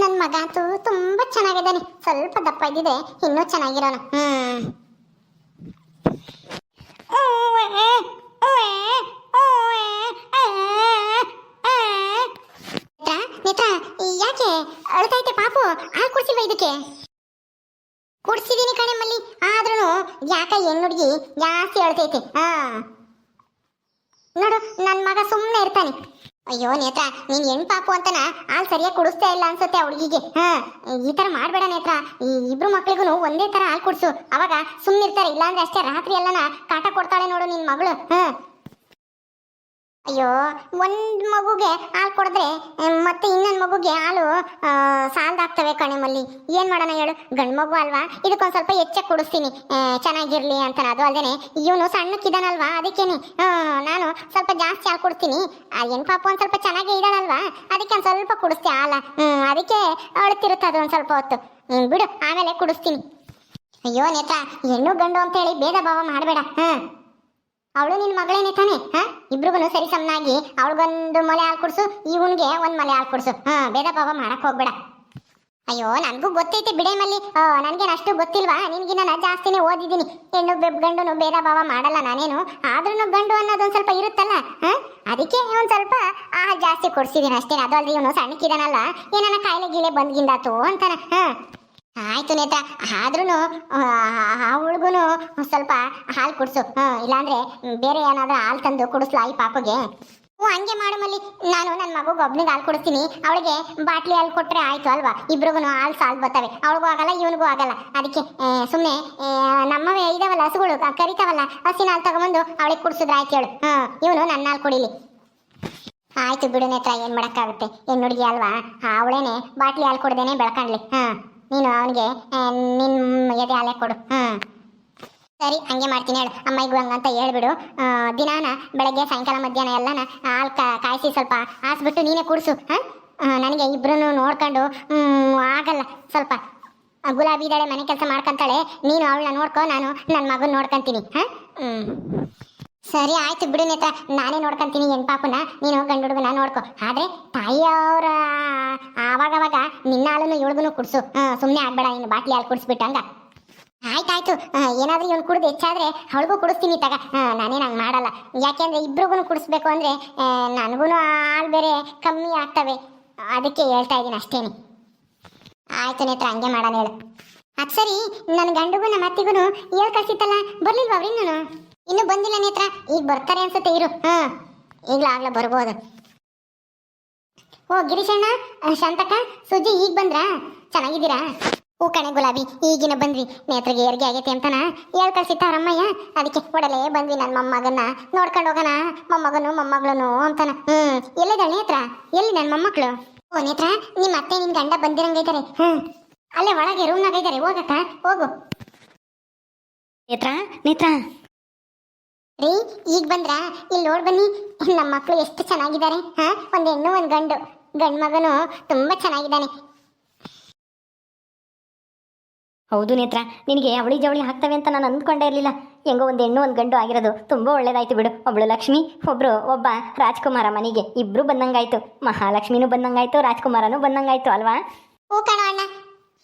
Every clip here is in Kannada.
ನನ್ನ ಮಗ ಅಂತೂ ತುಂಬಾ ಚೆನ್ನಾಗಿದ್ದಾನೆ. ಸ್ವಲ್ಪ ದಪ್ಪ ಇದ್ದಿದ್ರೆ ಇನ್ನೂ ಚೆನ್ನಾಗಿರೋನು. ನೇತ್ರ, ಯಾಕೆ ಅಳ್ತೈತೆ ಪಾಪು? ಆ ಕುಡ್ಸಿಲ್ವಾ ಇದಕ್ಕೆ? ಕುಡ್ಸಿದೀನಿ ಕಣೆ ಮಲ್ಲಿ ಆದ್ರೂ ಯಾಕ ಹೆಣ್ಣು ಹುಡುಗಿ ಜಾಸ್ತಿ ಅಳ್ತೈತೆ? ಹಾ ನೋಡು ನನ್ನ ಮಗ ಸುಮ್ಮನೆ ಇರ್ತಾನೆ. ಅಯ್ಯೋ ನೇತ್ರ, ನೀನ್ ಹೆಣ್ ಪಾಪು ಅಂತನ ಹಾಲು ಸರಿಯಾಗಿ ಕುಡಿಸ್ತಾ ಇಲ್ಲ ಅನ್ಸುತ್ತೆ ಆ ಹುಡುಗಿಗೆ. ಹಾ, ಈ ತರ ಮಾಡ್ಬೇಡ ನೇತ್ರ. ಈ ಇಬ್ರು ಮಕ್ಳಿಗೂ ಒಂದೇ ತರ ಹಾಲು ಕುಡ್ಸು. ಅವಾಗ ಸುಮ್ಮನಿರ್ತಾರೆ ಇಲ್ಲಾಂದ್ರೆ ಅಷ್ಟೇ ರಾತ್ರಿ ಎಲ್ಲನ ಕಾಟ ಕೊಡ್ತಾಳೆ ನೋಡು ನಿನ್ ಮಗಳು. ಹಾ. ಅಯ್ಯೋ ಒಂದ್ ಮಗುಗೆ ಹಾಲು ಕೊಡಿದ್ರೆ ಮತ್ತೆ ಇನ್ನೊಂದ್ ಮಗುಗೆ ಹಾಲು ಸಾಲ್ದಾಗ್ತವೆ ಕಣೆ ಮಲ್ಲಿ. ಏನ್ ಮಾಡೋಣ ಹೇಳು? ಗಂಡ್ ಮಗು ಅಲ್ವಾ? ಇದಕ್ಕೊಂದ್ ಸ್ವಲ್ಪ ಹೆಚ್ಚಾಗಿ ಕೊಡಿಸ್ತೀನಿ. ಚೆನ್ನಾಗಿರ್ಲಿ ಅಂತ ಅದು ಅಲ್ದೇನೆ ಇವನು ಸಣ್ಣಕ್ಕಿದಾನಲ್ವಾ? ಅದಕ್ಕೇನೆ ನಾನು ಸ್ವಲ್ಪ ಜಾಸ್ತಿ ಹಾಲು ಕೊಡ್ತೀನಿ. ಏನ್ ಪಾಪ ಒಂದ್ ಸ್ವಲ್ಪ ಚೆನ್ನಾಗಿ ಇದಾನಲ್ವಾ? ಅದಕ್ಕೆ ಒಂದ್ ಸ್ವಲ್ಪ ಕುಡಿಸ್ತಿ ಹಾಲ. ಹ್ಮ್ ಅದಕ್ಕೆ ಅಳ್ತಿರುತ್ತೆ ಅದು ಒಂದ್ ಸ್ವಲ್ಪ ಹೊತ್ತು. ಹ್ಮ್, ಬಿಡು ಆಮೇಲೆ ಕುಡಿಸ್ತೀನಿ. ಅಯ್ಯೋ ನೇತ್ರ ಹೆಣ್ಣು ಗಂಡು ಅಂತ ಹೇಳಿ ಭೇದ ಭಾವ ಮಾಡಬೇಡ. ಹ್ಮ್. ಅವಳು ನಿನ್ ಮಗಳೇನೆ ತಾನೆ? ಹಾ? ಇಬ್ರಿಗೂ ಸರಿ ಸಮನಾಗಿ ಅವಳಿಗೊಂದು ಮೊಲೆ ಹಾಲು ಕುಡ್ಸು, ಇವನ್ಗೆ ಒಂದ್ ಮೊಲೆ ಹಾಲು ಕೊಡ್ಸು. ಹಾ ಬೇಡ ಪಾಪ ಮಾಡಕ್ ಹೋಗ್ಬೇಡ. ಅಯ್ಯೋ, ನನ್ಗೂ ಗೊತ್ತೈತೆ ಬಿಡೆ ಮಲ್ಲಿ. ನನ್ಗೇನು ಅಷ್ಟು ಗೊತ್ತಿಲ್ವಾ? ನಿನ್ಗಿನ್ನ ನಾನು ಜಾಸ್ತಿನೇ ಓದಿದ್ದೀನಿ. ಹೆಣ್ಣು ಬೆಬ್ ಗಂಡು ಬೇಡ ಭಾವ ಮಾಡಲ್ಲ ನಾನೇನು. ಆದ್ರೂ ಗಂಡು ಅನ್ನೋದೊಂದು ಸ್ವಲ್ಪ ಇರುತ್ತಲ್ಲ, ಹಾ? ಅದಕ್ಕೆ ಒಂದ್ ಸ್ವಲ್ಪ ಆ ಜಾಸ್ತಿ ಕೊಡ್ಸಿದೀನಿ ಅಷ್ಟೇ ಅದು ಅಲ್ಲದೆ ಇವನು ಸಣ್ಣಕ್ಕಿದಾನಲ್ಲ. ಏನನ್ನ ಕಾಯಿಲೆ ಗೀಲೆ ಬಂದ್ಗಿಂದಾತು ಅಂತಾನ, ಹಾ? ಆಯ್ತು ನೇತ್ರ ಆದ್ರೂ ಅವಳಿಗೂ ಸ್ವಲ್ಪ ಹಾಲು ಕುಡಿಸು. ಇಲ್ಲಾಂದ್ರೆ ಬೇರೆ ಏನಾದ್ರೂ ಹಾಲು ತಂದು ಕುಡಿಸ್ಲಾ ಈ ಪಾಪಗೆ? ಹ್ಞೂ ಹಂಗೆ ಮಾಡು ಮಲ್ಲಿ. ನಾನು ನನ್ನ ಮಗುಗೆ ಒಬ್ಬನಿಗೆ ಹಾಲು ಕೊಡಿಸ್ತೀನಿ. ಅವಳಿಗೆ ಬಾಟ್ಲಿ ಹಾಲು ಕೊಟ್ರೆ ಆಯ್ತು ಅಲ್ವಾ? ಇಬ್ರಿಗೂ ಹಾಲು ಸಾಲು ಬರ್ತವೆ. ಅವಳಿಗೂ ಆಗಲ್ಲ, ಇವನಿಗೂ ಆಗಲ್ಲ. ಅದಕ್ಕೆ ಸುಮ್ಮನೆ ನಮ್ಮವೇ ಇದಾವಲ್ಲ ಹಸುಗಳು ಕರಿತಾವಲ್ಲ ಹಸಿನ ಹಾಲು ತಗೊಂಬಂದು ಅವಳಿಗೆ ಕುಡಿಸಿದ್ರೆ ಆಯ್ತು ಹೇಳು. ಹಾ ಇವನು ನನ್ನ ಹಾಲು ಕುಡಿಲಿ. ಆಯ್ತು ಬಿಡು ನೇತ್ರ, ಏನು ಮಾಡಕ್ಕಾಗುತ್ತೆ? ಹೆಣ್ಣು ಹುಡುಗಿ ಅಲ್ವಾ? ಅವಳೇನೆ ಬಾಟ್ಲಿ ಹಾಲು ಕೊಡ್ದೇನೆ ಬೆಳ್ಕಣ್ಲಿ. ಹಾ ನೀನು ಅವನಿಗೆ ನಿನ್ನ ಎದೆ ಆಲೆ ಕೊಡು. ಹ್ಮ್. ಸರಿ, ಹಂಗೆ ಮಾಡ್ತೀನಿ ಹೇಳು. ಅಮ್ಮಯ್ಗೂ ಹಂಗಂತ ಹೇಳ್ಬಿಡು. ದಿನಾನ ಬೆಳಗ್ಗೆ, ಸಾಯಂಕಾಲ, ಮಧ್ಯಾಹ್ನ ಎಲ್ಲನ ಹಾಲು ಕಾಯಿಸಿ ಸ್ವಲ್ಪ ಹಾಸ್ಬಿಟ್ಟು ನೀನೇ ಕುಡಿಸು. ಹಾಂ? ನನಗೆ ಇಬ್ಬರನ್ನು ನೋಡ್ಕೊಂಡು ಆಗಲ್ಲ. ಸ್ವಲ್ಪ ಗುಲಾಬಿ ಇದ್ದಾಳೆ, ಮನೆ ಕೆಲಸ ಮಾಡ್ಕೊಂತಾಳೆ. ನೀನು ಅವಳನ್ನ ನೋಡ್ಕೊ, ನಾನು ನನ್ನ ಮಗನ ನೋಡ್ಕೊಂತೀನಿ. ಹಾಂ? ಹ್ಞೂ ಸರಿ ಆಯ್ತು ಬಿಡು ನೇತ್ರ, ನಾನೇ ನೋಡ್ಕೊಂತೀನಿ ಹೆಣ್ ಪಾಪನ. ನೀನು ಗಂಡು ಹುಡುಗನ ನೋಡ್ಕೊ. ಆದ್ರೆ ತಾಯಿಯವರ ಆವಾಗವಾಗ ನಿನ್ನ ಹಾಲನ್ನು ಇವಳಿಗೂ ಕುಡ್ಸು. ಸುಮ್ಮನೆ ಆಗ್ಬೇಡ ಇನ್ನು ಬಾಟ್ಲಿ ಹಾಲು ಕುಡಿಸ್ಬಿಟ್ಟಂಗ ಆಯ್ತಾಯ್ತು. ಏನಾದ್ರೂ ಇವನು ಕುಡ್ದು ಹೆಚ್ಚಾದ್ರೆ ಅವಳಿಗೂ ಕುಡಿಸ್ತೀನಿ ತಗ. ನಾನೇನು ಹಂಗೆ ಮಾಡಲ್ಲ. ಯಾಕೆಂದ್ರೆ ಇಬ್ರಿಗೂ ಕುಡಿಸ್ಬೇಕು ಅಂದ್ರೆ ನನಗೂ ಹಾಲು ಬೇರೆ ಕಮ್ಮಿ ಆಗ್ತವೆ. ಅದಕ್ಕೆ ಹೇಳ್ತಾ ಇದ್ದೀನಿ ಅಷ್ಟೇನೆ. ಆಯ್ತು ನೇತ್ರ, ಹಂಗೆ ಮಾಡೋಣ ಹೇಳು. ಅದು ಸರಿ ನನ್ನ ಗಂಡುಗೂ ನಮ್ಮ ಅತ್ತಿಗೂ ಹೇಳ್ ಕಳ್ಸಿತ್ತಲ್ಲ, ಬರ್ಲಿಲ್ವಾ ನಾನು ಇನ್ನೂ ಬಂದಿಲ್ಲ ನೇತ್ರ. ಈಗ ಬರ್ತಾರೆ ಅನ್ಸುತ್ತೆ, ಇರು. ಹಾ, ಈಗ್ಲೂ ಆಗ್ಲೇ ಬರ್ಬೋದು. ಓ, ಗಿರೀಶಣ್ಣ ಶಾಂತಕ ಶಾಂತಕ್ಕ ಸುಜ್ಜಿ ಈಗ ಬಂದ್ರಾ? ಚೆನ್ನಾಗಿದ್ದೀರಾ? ಓ ಕಣೆ ಗುಲಾಬಿ, ಈಗಿನ ಬಂದ್ವಿ. ನೇತ್ರಗೆ ಏರ್ಗೆ ಆಗೈತೆ ಅಂತನ? ಹೇಳ್ ಕಳ್ಸಿತ್ತ ರಮ್ಮಯ್ಯ? ಅದಕ್ಕೆ ಒಡಲೆ ಬಂದ್ವಿ ನನ್ನ ಮೊಮ್ಮಗನ್ನ. ನೋಡ್ಕೊಂಡು ಹೋಗೋಣ. ಮೊಮ್ಮಗನು, ಮೊಮ್ಮಗಳನು ಅಂತಾನ. ಹ್ಮ್, ಎಲ್ಲಿದ್ದಾಳೆ ನೇತ್ರ? ಎಲ್ಲಿ ನನ್ನ ಮೊಮ್ಮಕ್ಕಳು ಓ, ನೇತ್ರ, ನಿಮ್ಮ ಅತ್ತೆ ನಿನ್ ಗಂಡ ಬಂದಿರಂಗೈತಾರೆ ಹ್ಮ್, ಅಲ್ಲೇ ಒಳಗೆ ರೂಮ್ನಾಗ ಇದ್ದಾರೆ ಹೋಗಕ್ಕ, ಹೋಗು. ನೇತ್ರ ನೇತ್ರ. ರೀ ಈಗ ಬಂದ್ರ ಇಲ್ಲಿ ನೋಡ್ ಬನ್ನಿ. ನಮ್ಮ ಮಕ್ಕಳು ಎಷ್ಟು ಚೆನ್ನಾಗಿದ್ದಾರೆ ಹಾ? ಒಂದ್ ಹೆಣ್ಣು ಒಂದ್ ಗಂಡು. ಗಂಡ್ ಮಗನು ತುಂಬಾ ಚೆನ್ನಾಗಿದ್ದಾನೆ. ಹೌದು ನೇತ್ರ ನಿನಗೆ ಅವಳಿ ಜವಳಿ ಹಾಕ್ತವೆ ಅಂತ ನಾನು ಅಂದ್ಕೊಂಡೇ ಇರಲಿಲ್ಲ. ಹೆಂಗೋ ಒಂದು ಹೆಣ್ಣು ಒಂದು ಗಂಡು ಆಗಿರೋದು ತುಂಬ ಒಳ್ಳೇದಾಯ್ತು ಬಿಡು. ಒಬ್ಳು ಲಕ್ಷ್ಮಿ ಒಬ್ರು ಒಬ್ಬ ರಾಜ್ಕುಮಾರ ಮನೆಗೆ. ಇಬ್ರು ಬಂದಂಗಾಯ್ತು. ಮಹಾಲಕ್ಷ್ಮಿನೂ ಬಂದಂಗಾಯ್ತು ರಾಜ್ಕುಮಾರನೂ ಬಂದಂಗಾಯ್ತು ಅಲ್ವಾ? ಓ ಕಣ ಅಣ್ಣ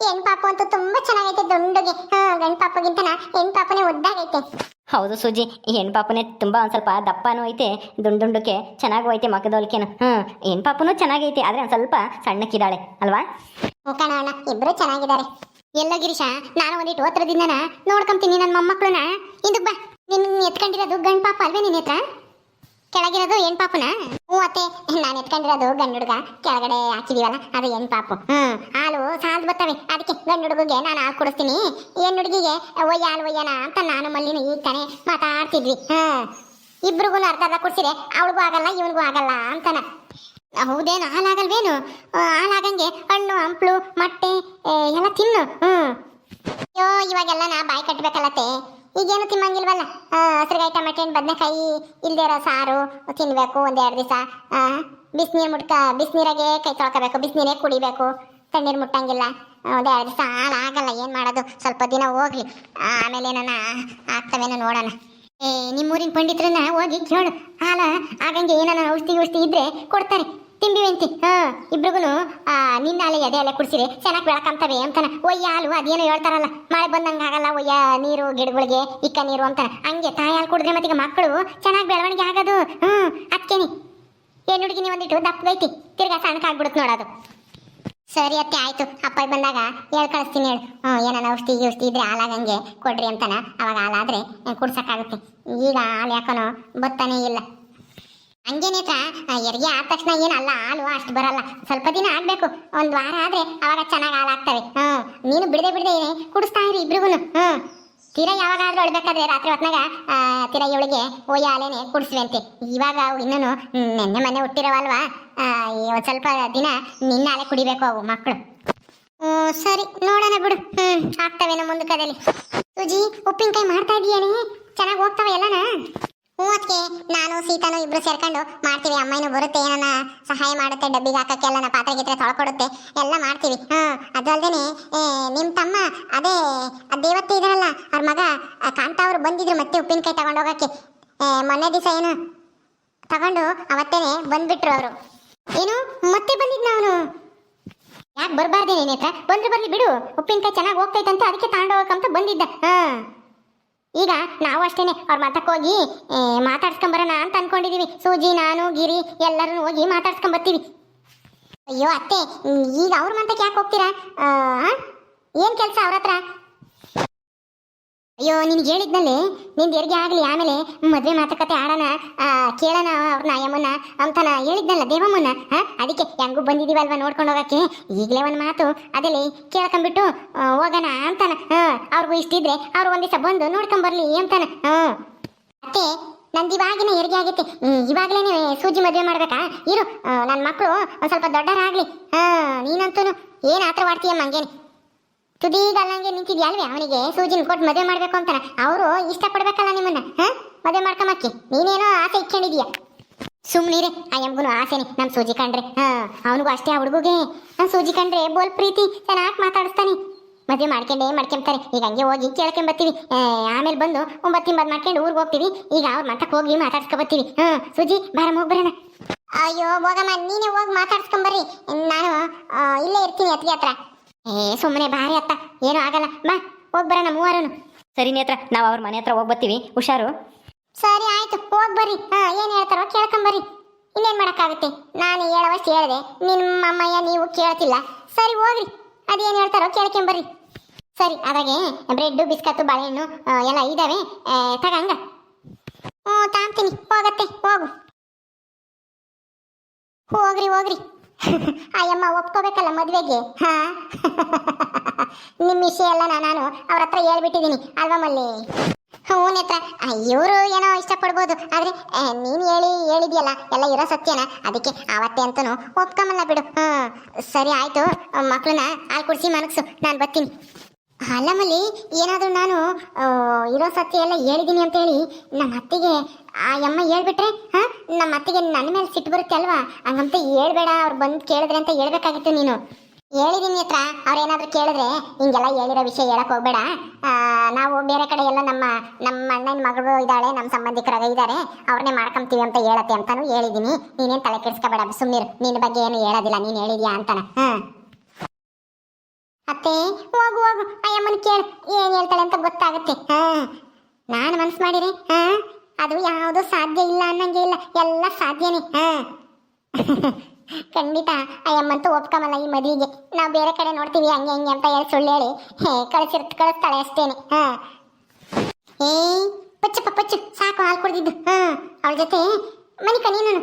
ಹೆಣ್ ಪಾಪ ಅಂತೂ ತುಂಬಾ ಚೆನ್ನಾಗೈತೆ ದುಂಡುಗೆ. ಹಾ ಗಂಡ್ ಪಾಪಗಿಂತನ ಹೆಣ್ ಪಾಪನೇ ಉದ್ದಾಗೈತೆ. ಹೌದು ಸೂಜಿ, ಈ ಹೆಣ್ಪಾಪನೇ ತುಂಬ ಒಂದು ಸ್ವಲ್ಪ ದಪ್ಪನೂ ಐತೆ, ದುಂಡು ದುಂಡಕ್ಕೆ ಚೆನ್ನಾಗೂ ಐತೆ ಹ್ಮ್ ಹ್ಞೂ ಹೆಣ್ಪಾಪನೂ ಚೆನ್ನಾಗೈತೆ, ಆದರೆ ಒಂದು ಸ್ವಲ್ಪ ಸಣ್ಣಕ್ಕಿದ್ದಾಳೆ ಅಲ್ವಾ? ಕಣೋ ಅಣ್ಣ, ಇಬ್ರು ಚೆನ್ನಾಗಿದ್ದಾರೆ. ಎಲ್ಲ ಗಿರೀಶ, ನಾನು ಒಂದಿಟ್ಟು ಓತ್ರದಿಂದನ ನೋಡ್ಕೊಂತೀನಿ ನನ್ನ ಮೊಮ್ಮಕ್ಕಳನ್ನ ಇಂದು ಬಾ ನಿನ್ನ ಎತ್ಕೊಂಡಿರೋದು ಗಂಡ್ ಪಾಪ ಅಲ್ವೇ ನಿನ್ನ ಹತ್ರ? ಕೆಳಗಿರೋದು ಏನ್ ಪಾಪನ? ಹ್ಞೂ ಅತ್ತೆ, ನಾನು ಎತ್ಕೊಂಡಿರೋದು ಗಂಡು ಹುಡುಗ. ಕೆಳಗಡೆ ಹಾಕಿದೀವಲ್ಲ, ಅದು ಏನ್ ಪಾಪು? ಹ್ಮ್, ಹಾಲು ಸಾಲ್ ಬರ್ತವೆ. ಅದಕ್ಕೆ ಗಂಡು ಹುಡುಗಿಗೆ ನಾನು ಹಾಲು ಕೊಡಿಸ್ತೀನಿ. ಏನ್ ಹುಡುಗಿಗೆ? ಒಯ್ಯ ಹಾಲು ಒಯ್ಯನ ಅಂತ ನಾನು ಮಲ್ಲಿನ ಈಗ ತಾನೇ ಮಾತಾಡ್ತಿದ್ವಿ. ಹ್ಮ್, ಇಬ್ರಿಗೂ ಅರ್ಧ ಅರ್ಧ ಕುಡ್ಸಿದ್ರೆ ಅವಳಿಗೂ ಆಗಲ್ಲ, ಇವನಿಗೂ ಆಗಲ್ಲ ಅಂತಾನ. ಹೌದೇನು ಹಾಲಾಗಲ್ವೇನು? ಹಾಲಾಗಂಗೆ ಹಣ್ಣು, ಹಂಪ್ಲು, ಮೊಟ್ಟೆ ಎಲ್ಲ ತಿನ್ನು. ಹ್ಮ್. ಅಯ್ಯೋ, ಇವಾಗೆಲ್ಲ ನಾ ಬಾಯಿ ಕಟ್ಬೇಕಲ್ಲತ್ತೆ. ಈಗೇನು ತಿನ್ನಂಗಿಲ್ವಲ್ಲ ಹಸಿರುಗಾಯಿ ಟೊಮೆಟೆ ಹಣ್ಣು ಬದನೆಕಾಯಿ ಇಲ್ಲದೆ ಇರೋ ಸಾರು ತಿನ್ನಬೇಕು ಒಂದೆರಡು ದಿವಸ. ಬಿಸಿನೀರು ಮುಟ್ಕ, ಬಿಸಿನೀರಾಗೆ ಕೈ ತೊಳ್ಕೋಬೇಕು, ಬಿಸಿನೀರೇ ಕುಡಿಬೇಕು. ತಣ್ಣೀರು ಮುಟ್ಟಂಗಿಲ್ಲ. ಒಂದೆರಡು ದಿವಸ ಆಗಲ್ಲ, ಏನು ಮಾಡೋದು? ಸ್ವಲ್ಪ ದಿನ ಹೋಗ್ಲಿ. ಆಮೇಲೆ ನಾನು ಆಗ್ತವೇನೋ ನೋಡೋಣ. ಏ, ನಿಮ್ಮೂರಿನ ಪಂಡಿತರನ್ನ ಹೋಗಿ ಕೇಳು. ಹಾಲ ಆಗಂಗೆ ಏನಾನ ಔಷಧಿ ಔಷಧಿ ಇದ್ರೆ ಕೊಡ್ತಾರೆ. ತಿಂಬಿವೆಂತಿ ಹಾ ಇಬ್ರಿಗೂ ನಿನ್ನ ಅಲೆ ಎದೆ ಅಲೆ ಕುಡಿಸಿರಿ. ಚೆನ್ನಾಗಿ ಬೆಳಕಂತವೆ ಅಂತಾನ. ಒಯ್ಯ ಹಾಲು, ಅದೇನೋ ಹೇಳ್ತಾರಲ್ಲ. ಮಳೆ ಬಂದಂಗೆ ಆಗಲ್ಲ, ಒಯ್ಯ ನೀರು, ಗಿಡಗಳಿಗೆ, ಇಕ್ಕ ನೀರು ಅಂತ ಹಂಗೆ ತಾಯಿ ಹಾಲು ಕುಡಿದ್ರೆ ಮತ್ತೀಗ ಮಕ್ಕಳು ಚೆನ್ನಾಗಿ ಬೆಳವಣಿಗೆ ಆಗೋದು. ಹ್ಞೂ ಅದಕ್ಕೇನಿ ಏನು ಹುಡುಗಿ ಒಂದಿಟ್ಟು ದಪ್ಪಗೈತಿ ತಿರ್ಗಾ ಸಣ್ಣಕ್ಕಾಗ್ಬಿಡುತ್ತೆ ನೋಡೋದು ಸರಿ ಅತ್ತೆ, ಆಯ್ತು. ಅಪ್ಪ ಬಂದಾಗ ಹೇಳಿ ಕಳಿಸ್ತೀನಿ ಹೇಳು. ಹ್ಞೂ ಏನಾನ ಔಷಧಿ ಔಷಧಿ ಇದ್ರೆ ಹಾಲಾಗಂಗೆ ಕೊಡ್ರಿ ಅಂತಾನ. ಅವಾಗ ಹಾಲಾದರೆ ಕುಡ್ಸೋಕ್ಕಾಗುತ್ತೆ. ಈಗ ಹಾಲು ಯಾಕನೋ ಬತ್ತಾನೇ ಇಲ್ಲ. ಹಂಗೇನೇತ್ರ ಎರಿಗೆ ಆದ ತಕ್ಷಣ ಏನಲ್ಲ ಹಾಲು ಅಷ್ಟು ಬರಲ್ಲ. ಸ್ವಲ್ಪ ದಿನ ಆಗ್ಬೇಕು. ಒಂದು ವಾರ ಆದ್ರೆ ಅವಾಗ ಚೆನ್ನಾಗಿ ಹಾಲು ಹ್ಮ್. ನೀನು ಬಿಡದೆ ಬಿಡದೆ ಕುಡಿಸ್ತಾ ಇರಿ ಇಬ್ರಿಗೂ ಹ್ಮ್. ತೀರಾ ಯಾವಾಗಾದ್ರೂ ಅಳ್ಬೇಕಾದ್ರೆ ರಾತ್ರಿ ಹೊತ್ನಾಗ ತೀರಾ ಇವಳಿಗೆ, ಓಯ ಹಾಲೇನೆ ಕುಡಿಸ್ವಂತೆ ಇವಾಗ ಇನ್ನೂ ನೆನ್ನೆ ಮನೆ ಹುಟ್ಟಿರವಲ್ವಾ? ಒಂದ್ ಸ್ವಲ್ಪ ದಿನ ನಿನ್ನ ಹಾಲೆ ಕುಡಿಬೇಕು ಅವು ಮಕ್ಕಳು ಹ್ಮ್, ಸರಿ, ನೋಡೋಣ ಬಿಡು. ಹ್ಮ್, ಆಗ್ತವೇನೋ ತುಜಿ ಸುಜಿ, ಉಪ್ಪಿನಕಾಯಿ ಮಾಡ್ತಾ ಇದೀಯೇನೆ? ಚೆನ್ನಾಗಿ ಹೋಗ್ತಾವೆ ಎಲ್ಲನ? ಹ್ಞೂ ನಾನು ಸೀತಾನು ಇಬ್ರು ಸೇರ್ಕೊಂಡು ಮಾಡ್ತೀವಿ. ಅಮ್ಮನೂ ಬರುತ್ತೆ, ಏನನ್ನ ಸಹಾಯ ಮಾಡುತ್ತೆ, ಡಬ್ಬಿಗೆ ಹಾಕಕ್ಕೆ ಎಲ್ಲ ಪಾತ್ರೆ ಗಿತ್ರೆ ತೊಳ್ಕೊಡುತ್ತೆ, ಎಲ್ಲ ಮಾಡ್ತೀವಿ. ಹಾಂ ಅದು ಅಲ್ದೇನೆ ನಿಮ್ಮ ತಮ್ಮ, ಅದೇ ದೇವತೆ ಇದ್ರಲ್ಲ, ಅವ್ರ ಮಗ ಕಾಂತ ಅವರು ಬಂದಿದ್ರು ಮತ್ತೆ ಉಪ್ಪಿನಕಾಯಿ ತಗೊಂಡು ಹೋಗಕ್ಕೆ. ಮೊನ್ನೆ ದಿವಸ ಏನು, ತಗೊಂಡು ಅವತ್ತೇನೆ ಬಂದ್ಬಿಟ್ರು ಅವರು. ಏನು, ಮತ್ತೆ ಬಂದಿದ್ನ ಅವನು? ಯಾಕೆ ಬರಬಾರ್ದೆ ಬಂದ್ರು ಹತ್ರ? ಬಂದ್ರೆ ಬರ್ಲಿ ಬಿಡು, ಉಪ್ಪಿನಕಾಯಿ ಚೆನ್ನಾಗಿ ಹೋಗ್ತೈತಂತ ಅದಕ್ಕೆ ತಗೊಂಡು ಹೋಗಕ್ಕಂತ ಬಂದಿದ್ದ. ಹಾ ಈಗ ನಾವು ಅಷ್ಟೇನೆ ಅವ್ರ ಮತಕ್ಕೆ ಹೋಗಿ ಮಾತಾಡ್ಸ್ಕೊಂಬರೋಣ ಅಂತ ಅನ್ಕೊಂಡಿದೀವಿ. ಸೂಜಿ, ನಾನು, ಗಿರಿ ಎಲ್ಲರೂ ಹೋಗಿ ಮಾತಾಡ್ಸ್ಕೊಂಬರ್ತೀವಿ ಅಯ್ಯೋ, ಅತ್ತೆ ಈಗ ಅವ್ರ ಮತಕ್ಕೆ ಯಾಕೆ ಹೋಗ್ತೀರಾ? ಏನ್ ಕೆಲಸ ಅವ್ರ ಹತ್ರ? ಅಯ್ಯೋ, ನಿನ್ಗೆ ಹೇಳಿದ್ನಲ್ಲಿ? ನಿಂದು ಎರ್ಗೆ ಆಗಲಿ? ಆಮೇಲೆ ಮದುವೆ ಮಾತುಕತೆ ಆಡೋಣ ಕೇಳೋಣ ಅವ್ರನ್ನ ಯಮ್ಮನ ಅಂತಾನ ಹೇಳಿದ್ನಲ್ಲ ದೇವಮ್ಮನ ಅದಕ್ಕೆ ಹೆಂಗೂ ಬಂದಿದೀವಲ್ವಾ ನೋಡ್ಕೊಂಡು ಹೋಗಕ್ಕೆ? ಈಗಲೇ ಒಂದು ಮಾತು, ಅದಲ್ಲಿ? ಕೇಳ್ಕೊಂಬಿಟ್ಟು ಹೋಗೋಣ ಅಂತಾನ. ಹಾ, ಅವ್ರಿಗೂ ಇಷ್ಟಿದ್ರೆ ಅವ್ರು ಒಂದು ದಿವಸ ಬಂದು ನೋಡ್ಕೊಂಬರ್ಲಿ ಅಂತಾನ. ಹಾ. ಅತ್ತೆ, ನಂದು ಇವಾಗಿನ ಹೆರಿಗೆ ಆಗೈತೆ. ಇವಾಗಲೇ ಸೂಜಿ ಮದುವೆ ಮಾಡ್ಬೇಕಾ? ಇರು ನನ್ನ ಮಕ್ಕಳು ಒಂದು ಸ್ವಲ್ಪ ದೊಡ್ಡರಾಗ್ಲಿ. ಹಾ ನೀನಂತೂ ಏನು ಆತರ ಮಾಡ್ತೀಯಮ್ಮ ಹಂಗೇನೆ? ತುದಿಗಲ್ಲಂಗೆ ನಿಂತಿದ್ಯಲ್ವೇ ಅವನಿಗೆ? ಸೂಜಿನ ಕೊಟ್ಟು ಮದುವೆ ಮಾಡ್ಬೇಕು ಅಂತಾನೆ. ಅವರು ಇಷ್ಟಪಡ್ಬೇಕಲ್ಲ ನಿಮ್ಮನ್ನ ಮದುವೆ ಮಾಡ್ಕೊಂಬಕ್ಕೆ. ನೀನೇನೋ ಆಸೆ ಇಟ್ಕೊಂಡಿದೀಯ ಸುಮ್ನಿರೆ, ಆ ಎಮ್ಗುನು ಆಸೆನೆ. ನಮ್ ಸೂಜಿ ಕಂಡ್ರೆ ಹಾ, ಅವನಿಗೂ ಅಷ್ಟೇ ಆ ಹುಡುಗುಗೆ. ನಮ್ ಸೂಜಿ ಕಂಡ್ರೆ ಬೋಲ್ ಪ್ರೀತಿ, ಚೆನ್ನಾಗಿ ಮಾತಾಡಿಸ್ತಾನೆ. ಮದುವೆ ಮಾಡ್ಕೊಂಡೇ ಮಾಡ್ಕೊಂತಾರೆ ಈಗ ಹಂಗೆ ಹೋಗಿ ಕೇಳ್ಕೊಂಬರ್ತೀವಿ ಆಮೇಲೆ ಬಂದು ಒಂಬತ್ತು ತಿಂಬದ್ ಮಾಡ್ಕೊಂಡು ಊರಿಗೆ ಹೋಗ್ತೀವಿ. ಈಗ ಅವ್ರ ಮತಕ್ಕೆ ಹೋಗಿ ಮಾತಾಡ್ಸ್ಕೊಬತ್ತೀವಿ. ಹಾ, ಸೂಜಿ, ಬಾರಮ್ಮ ಹೋಗ್ಬರೋಣ ಅಯ್ಯೋ, ಹೋಗಮ್ಮ, ನೀನೇ ಹೋಗಿ ಮಾತಾಡ್ಸ್ಕೊಂಬರ್ರಿ. ನಾನು ಇಲ್ಲೇ ಇರ್ತೀನಿ ಅತ್ತಿಗೆ ಹತ್ರ. ಏ ಸುಮ್ಮನೆ ಭಾರಿ ಅತ್ತ. ಏನೂ ಆಗಲ್ಲ. ಬಾ, ಹೋಗ್ ಬರೋಣ ಮೂವರನು. ಸರಿ ನೇತ್ರ, ನಾವು ಅವ್ರ ಮನೆ ಹತ್ರ ಹೋಗಿ ಬರ್ತೀವಿ. ಹುಷಾರು? ಸರಿ, ಆಯ್ತು. ಹೋಗಿ ಬರ್ರಿ. ಹಾ, ಏನ್ ಹೇಳ್ತಾರೋ ಕೇಳ್ಕೊಂಬರ್ರಿ ಇನ್ನೇನ್ ಮಾಡೋಕ್ಕಾಗುತ್ತೆ? ನಾನು ಹೇಳೋವಷ್ಟು ಹೇಳಿದೆ. ನಿಮ್ಮ ಅಮ್ಮಯ್ಯ ನೀವು ಕೇಳ್ತಿಲ್ಲ. ಸರಿ, ಹೋಗ್ರಿ. ಅದೇನ್ ಹೇಳ್ತಾರೋ ಕೇಳ್ಕೊಂಬರ್ರಿ ಸರಿ ಅದಾಗೆ ಬ್ರೆಡ್ ಬಿಸ್ಕತ್ತು, ಬಾಳೆಹಣ್ಣು ಎಲ್ಲ ಇದ್ದಾವೆ ತಗಂಗ ಹ್ಞೂ ತಾಂತೀನಿ ಹೋಗತ್ತೆ. ಹೋಗು. ಹೋಗ್ರಿ ಹೋಗ್ರಿ. ಅಯ್ಯಮ್ಮ ಒಪ್ಕೋಬೇಕಲ್ಲ ಮದುವೆಗೆ? ಹಾ? ನಿಮ್ಮ ವಿಷಯ ಎಲ್ಲ ನಾನು ಅವ್ರ ಹತ್ರ ಹೇಳ್ಬಿಟ್ಟಿದ್ದೀನಿ, ಅಲ್ವಾ ಮಲ್ಲಿ? ಹ್ಞೂ ನೇತ್ರ. ಇವರು ಏನೋ ಇಷ್ಟಪಡ್ಬೋದು, ಆದ್ರೆ ನೀನು ಹೇಳಿ ಹೇಳಿದ್ಯಲ್ಲ, ಎಲ್ಲ ಇರೋ ಸತ್ಯನ, ಅದಕ್ಕೆ ಆವತ್ತೇ ಅಂತನೂ ಒಪ್ಕೊಂಬಲ್ಲ ಬಿಡು. ಹ್ಮ್ ಸರಿ ಆಯ್ತು ಮಕ್ಕಳನ್ನ ಹಾಲು ಕುಡಿಸಿ ಮನಗ್ಸು, ನಾನು ಬರ್ತೀನಿ. ಅಲ್ಲ ಮಲ್ಲಿ, ಏನಾದರೂ ನಾನು ಇರೋ ಸತ್ಯ ಎಲ್ಲ ಹೇಳಿದ್ದೀನಿ ಅಂತ ಹೇಳಿ ನಮ್ಮ ಅತ್ತಿಗೆ ಆ ಯಮ್ಮ ಹೇಳ್ಬಿಟ್ರೆ, ಹಾ, ನಮ್ಮ ಅತ್ತಿಗೆ ನನ್ನ ಮೇಲೆ ಸಿಟ್ಟು ಬರುತ್ತೆ ಅಲ್ವಾ? ಹಂಗಂತ ಹೇಳ್ಬೇಡ, ಅವ್ರು ಬಂದು ಕೇಳಿದ್ರೆ ಅಂತ ಹೇಳ್ಬೇಕಾಗಿತ್ತು ನೀನು. ಹೇಳಿದೀನಿ ಹತ್ರ ಅವ್ರು ಏನಾದ್ರು ಕೇಳಿದ್ರೆ, ಹಿಂಗೆಲ್ಲ ಹೇಳಿರೋ ವಿಷಯ ಹೇಳಕ್ ಹೋಗ್ಬೇಡ. ನಾವು ಬೇರೆ ಕಡೆ ಎಲ್ಲ ನಮ್ಮ ನಮ್ಮ ಅಣ್ಣನ ಮಗಳು ಇದ್ದಾಳೆ, ನಮ್ಮ ಸಂಬಂಧಿಕರಾಗ ಇದ್ದಾರೆ ಅವ್ರನ್ನೇ ಮಾಡ್ಕೊಂತೀವಿ ಅಂತ ಹೇಳತ್ತೆ ಅಂತಾನು ಹೇಳಿದ್ದೀನಿ ನೀನೇನ್ ತಲೆ ಕೆಡಿಸ್ಕೋಬೇಡ ಸುಮ್ಮನಿರು ನಿನ್ನ ಬಗ್ಗೆ ಏನು ಹೇಳೋದಿಲ್ಲ, ನೀನು ಹೇಳಿದ್ಯಾ ಅಂತಾನ. ಹಾಂ. ಅತ್ತೆ, ಹೋಗು ಹೋಗು. ಅಯ್ಯಮ್ಮನ ಕೇಳು, ಏನು ಹೇಳ್ತಾಳೆ ಅಂತ ಗೊತ್ತಾಗುತ್ತೆ. ಹಾಂ. ನಾನು ಮನ್ಸು ಮಾಡಿರಿ ಹಾ? ಅದು ಯಾವುದು ಸಾಧ್ಯ ಇಲ್ಲ ಅನ್ನಂಗೆ ಇಲ್ಲ. ಎಲ್ಲ ಸಾಧ್ಯನೇ ಹಾ. ಖಂಡಿತ ಅಯ್ಯಮ್ಮಂತೂ ಒಪ್ಕೊಂಬಲ್ಲ ಈ ಮದುವೆಗೆ. ನಾವು ಬೇರೆ ಕಡೆ ನೋಡ್ತೀವಿ ಹಂಗೆ ಹಂಗೆ ಅಂತ ಹೇಳಿ ಸುಳ್ಳು ಹೇಳಿ. ಹೇ ಕಳಿಸಿರ್ ಕಳಿಸ್ತಾಳೆ ಅಷ್ಟೇನೆ ಹಾ. ಏ ಪಚ್ಚಪ್ಪ ಪಚ್ಚು ಸಾಕು ಹಾಲು ಕುಡ್ದಿದ್ದು ಹಾ. ಅವಳ ಜೊತೆ ಮನಿ ನೀನು